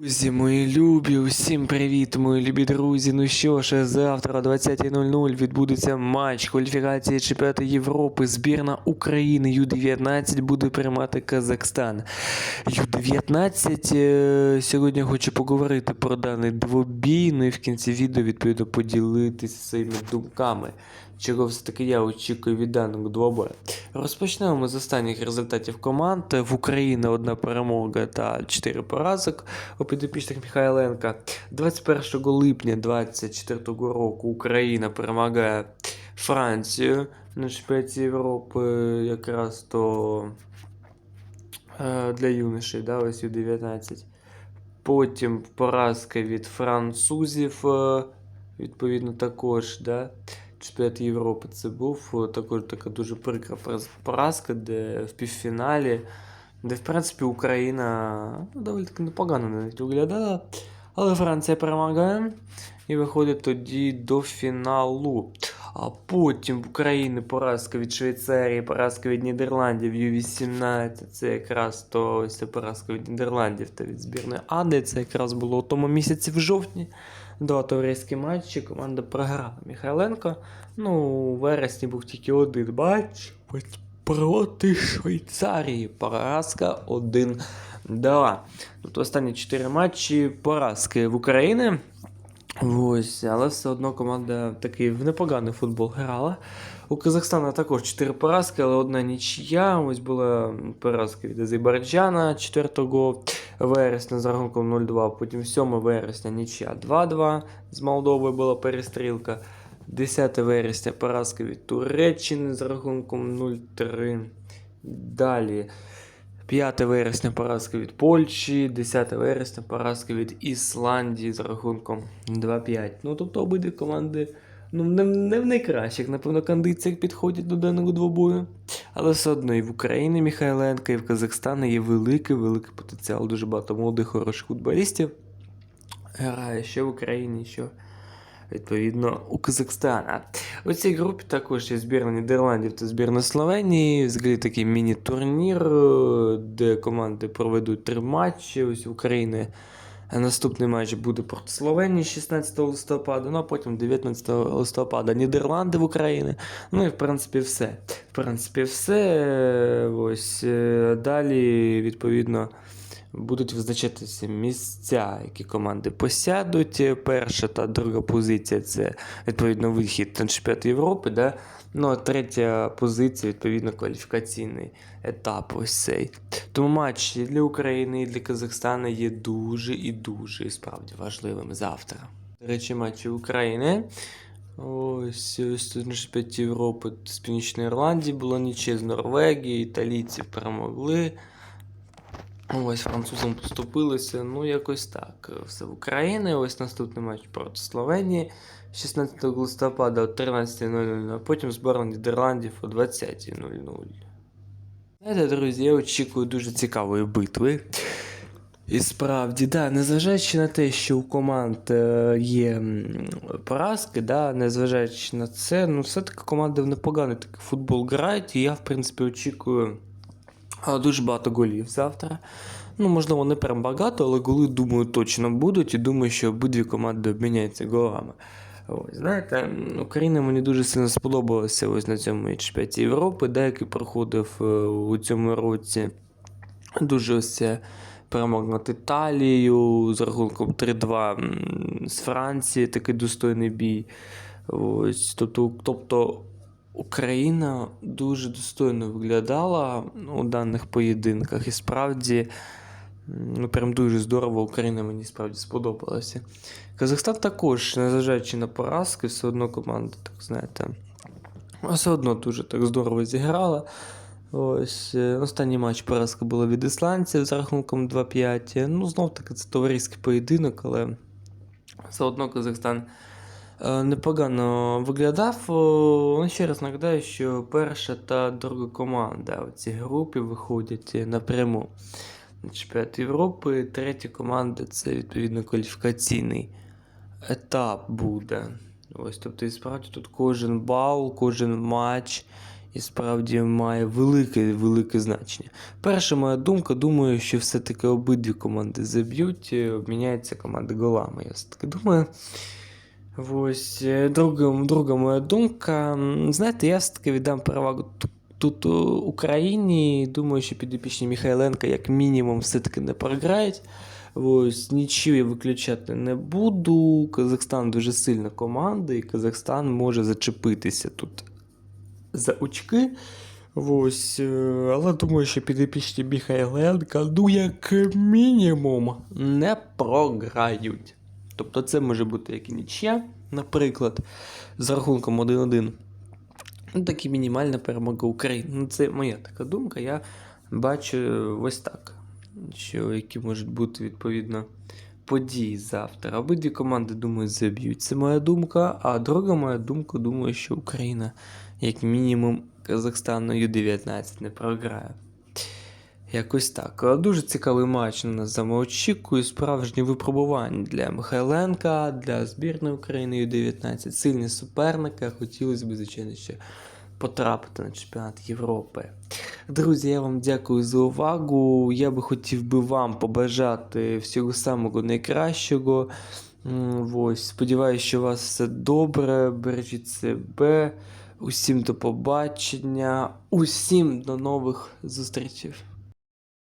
Друзі, мої любі, усім привіт, мої любі друзі. Ну що ж, завтра о 20.00 відбудеться матч кваліфікації чемпіонату Європи. Збірна України Ю-19 буде приймати Казахстан. Ю-19 е, сьогодні хочу поговорити про даний двобій, ну і в кінці відео відповідно поділитися своїми думками. Чого все-таки я очікую від даного двобою. Розпочнемо з останніх результатів команд. В Україні одна перемога та 4 поразок у підопічних Михайленка. 21 липня 2024 року Україна перемагає Францію на чемпіонаті Європи якраз то е, для юношей, да, ось U19. Потім поразка від французів, е, відповідно, також, да. Чемпіонат Європи це був також така дуже прикра поразка, де в півфіналі, де, в принципі, Україна ну, доволі таки непогано навіть виглядала. Але Франція перемагає і виходить тоді до фіналу. А потім в Україні поразка від Швейцарії, поразка від Нідерландів, Ю-18. Це якраз то ось поразка від Нідерландів та від збірної Ади. Це якраз було у тому місяці в жовтні. Два товариські матчі команда програла Михайленко. Ну, у вересні був тільки один матч проти Швейцарії. Поразка 1-2. Тобто останні 4 матчі поразки в Україні. Ось, але все одно команда такий в непоганий футбол грала. У Казахстана також 4 поразки, але одна нічия. Ось була поразка від Азербайджана 4 вересня з рахунком 0-2. Потім 7 вересня нічия 2-2. З Молдовою була перестрілка. 10 вересня поразка від Туреччини з рахунком 0-3. Далі 5 вересня поразка від Польщі, 10 вересня поразка від Ісландії з рахунком 2-5. Ну, тобто обидві команди ну, не, не в найкращих, напевно, кондиціях підходять до даного двобою. Але все одно і в Україні Михайленка, і в Казахстані є великий, великий потенціал. Дуже багато молодих, хороших футболістів. Грає що в Україні, що відповідно у Казахстана. У цій групі також є збірна Нідерландів та збірна Словенії. Взагалі такий міні-турнір, е, де команди проведуть три матчі. Ось України. Наступний матч буде проти Словенії 16 листопада, ну а потім 19 листопада Нідерланди в Україні. Ну і в принципі все. В принципі, все. Ось е, далі, відповідно, будуть визначатися місця, які команди посядуть. Перша та друга позиція це відповідно вихід на чемпіонат Європи. Да? Ну, а третя позиція, відповідно, кваліфікаційний етап. Ось цей. Тому матч і для України і для Казахстана є дуже і дуже і справді важливим завтра. До речі, матчі України. Ось ось тут на чемпіонаті Європи з Північної Ірландії було ніче з Норвегії, італійці перемогли. Ось французам поступилося. Ну, якось так. Все в Україні. Ось наступний матч проти Словенії 16 листопада о 13.00, а потім зборна Нідерландів о 20.00. Знаєте, друзі, я очікую дуже цікавої битви. І справді, да, незважаючи на те, що у команд е, є поразки, да, незважаючи на це, ну все-таки команди в непоганий такий футбол грають, і я, в принципі, очікую дуже багато голів завтра. Ну, можливо, не прям багато, але голи, думаю, точно будуть, і думаю, що обидві команди обміняються голами. Ось, знаєте, Україна мені дуже сильно сподобалася ось на цьому чемпіонаті Європи, да, який проходив е, у цьому році. Дуже ось перемог над Італією з рахунком 3-2 з Франції, такий достойний бій. Ось, тобто, тобто Україна дуже достойно виглядала у даних поєдинках. І справді, ну прям дуже здорово Україна мені справді сподобалася. Казахстан також, незважаючи на поразки, все одно команда, так знаєте, все одно дуже так здорово зіграла. Ось е, останній матч поразка була від ісландців з рахунком 2-5. Ну, знов таки, це товариський поєдинок, але все одно Казахстан непогано виглядав. Ну, Ще раз нагадаю, що перша та друга команда у цій групі виходять напряму на чемпіонат Європи. Третя команда це відповідно кваліфікаційний етап буде. Ось, тобто, і справді тут кожен бал, кожен матч і справді має велике велике значення. Перша моя думка, думаю, що все-таки обидві команди заб'ють, е, обміняються команди голами. Я все-таки думаю. Ось е, друга, друга моя думка. Знаєте, я все-таки віддам перевагу тут, Україні. Думаю, що підопічні Михайленка, як мінімум, все-таки не програють. Ось нічого я виключати не буду. Казахстан дуже сильна команда, і Казахстан може зачепитися тут за очки. Ось, е, але думаю, що підопічні Михайленка, ну як мінімум, не програють. Тобто це може бути як і нічия, наприклад, з рахунком 1-1. Ну, так і мінімальна перемога України. Ну, це моя така думка. Я бачу ось так. Що які можуть бути відповідно події завтра. Обидві команди, думаю, заб'ють. Це моя думка. А друга моя думка, думаю, що Україна, як мінімум, Казахстану Ю-19 не програє. Якось так. Дуже цікавий матч на нас очікує. Справжнє випробування для Михайленка, для збірної України Ю-19. Сильні суперники. Хотілося б, звичайно, ще потрапити на чемпіонат Європи. Друзі, я вам дякую за увагу. Я би хотів би вам побажати всього самого найкращого. Ось, сподіваюся, що у вас все добре. Бережіть себе. Усім до побачення. Усім до нових зустрічей.